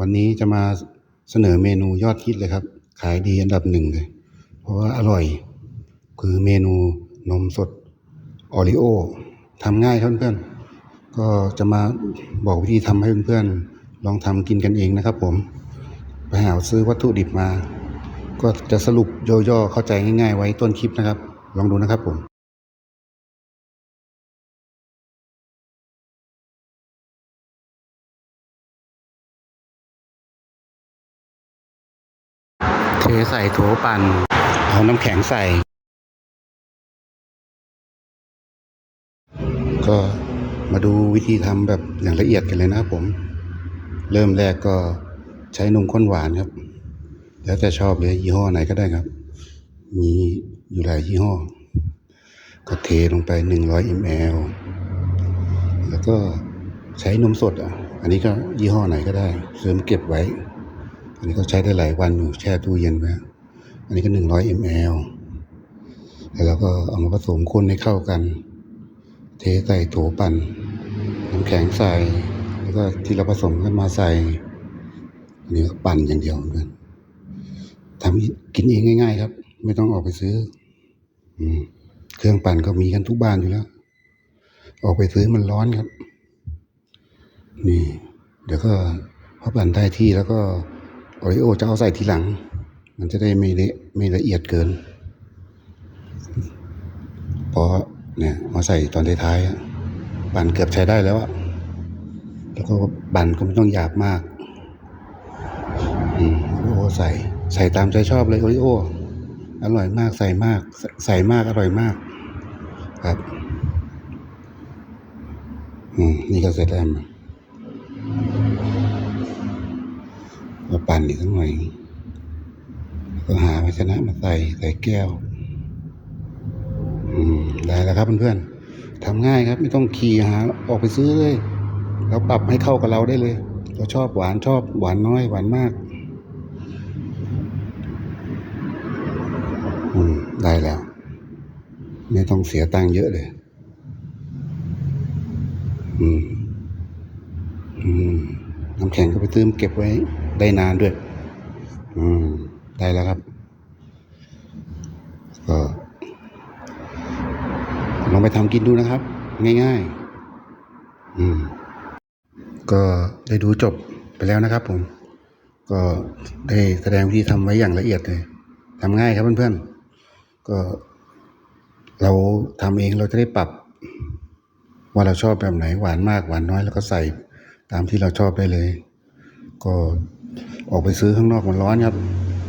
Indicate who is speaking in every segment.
Speaker 1: วันนี้จะมาเสนอเมนูยอดฮิตเลยครับ ขายดีอันดับหนึ่งเลย เพราะว่าอร่อย คือเมนูนมสดออริโอทำง่ายเพื่อนๆก็จะมาบอกวิธีทำให้เพื่อนๆ ลองทำกินกันเองนะครับผม ไปหาซื้อวัตถุดิบมา ก็จะสรุปย่อๆเข้าใจง่ายๆ ไว้ต้นคลิปนะครับ ลองดูนะครับผม ใส่โถปั่น เอาน้ำแข็งใส่ ก็มาดูวิธีทำแบบอย่างละเอียดกันเลยนะผม เริ่มแรกก็ใช้นมข้นหวานครับ แล้วแต่ชอบเลยยี่ห้อไหนก็ได้ครับ มีอยู่หลายยี่ห้อ ก็เทลงไป 100 ml แล้วก็ใช้นมสดอะ อันนี้ก็ยี่ห้อไหนก็ได้ ซื้อมาเก็บไว้ อันนี้ก็ใช้ได้หลายวันอยู่แช่ตู้เย็นไว้อันนี้ก็100 ml แล้วเราก็เอามาผสมคนให้เข้ากัน เทใส่โถปั่นน้ำแข็งใส่ แล้วก็ที่เราผสมกันมาใส่อันนี้ก็ปั่นอย่างเดียวเหมือนกันทำกินเองง่าย ๆ ครับ ไม่ต้องออกไปซื้อ อืมเครื่องปั่นก็มีกันทุกบ้านอยู่แล้ว ออกไปซื้อมันร้อนครับ นี่ เดี๋ยวก็พอปั่นได้ที่แล้วก็ โอริโอจะเอาใส่ทีหลัง มันจะได้ไม่เละไม่ละเอียดเกินพอเนี่ยมาใส่ตอนท้ายๆอะปั่นเกือบใช้ได้แล้วอะแล้วก็ปั่นก็ไม่ต้องหยาบมากอืมโอริโอใส่ ใส่ตามใจชอบเลยโอริโออร่อยมากใส่มาก ใส่ใส่มากอร่อยมาก ครับ อืมนี่ก็เสร็จแล้ว มามาปั่นอีกสักหน่อยก็หาภาชนะมาใส่ใส่แก้ว อืมได้แล้วครับเพื่อนๆทำง่ายครับ ไม่ต้องขี่หาออกไปซื้อเลยเราปรับให้เข้ากับเราได้เลย เราชอบหวานชอบหวานน้อยหวานมากอืมได้แล้ว ไม่ต้องเสียตังค์เยอะเลย อืม อืมน้ำแข็งก็ไปเตื้มเก็บไว้ ได้นานด้วย อืม ได้แล้วครับ ก็ลองไปทำกินดูนะครับ ง่ายๆ อืม ก็ได้ดูจบไปแล้วนะครับผม ก็ได้แสดงวิธีทำไว้อย่างละเอียดเลยทำง่ายครับเพื่อนๆ ก็ เราทำเองเราจะได้ปรับ ว่าเราชอบแบบไหนหวานมากหวานน้อยแล้วก็ใส่ตามที่เราชอบได้เลย ก็ ออกไปซื้อข้างนอกมันร้อนครับ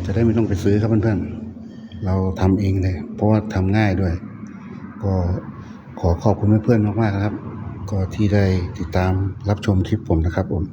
Speaker 1: จะได้ไม่ต้องไปซื้อครับเพื่อนๆ เราทำเองเลย เพราะว่าทำง่ายด้วย ก็ขอขอบคุณเพื่อนๆมากๆครับ ก็ที่ได้ติดตามรับชมคลิปผมนะครับผม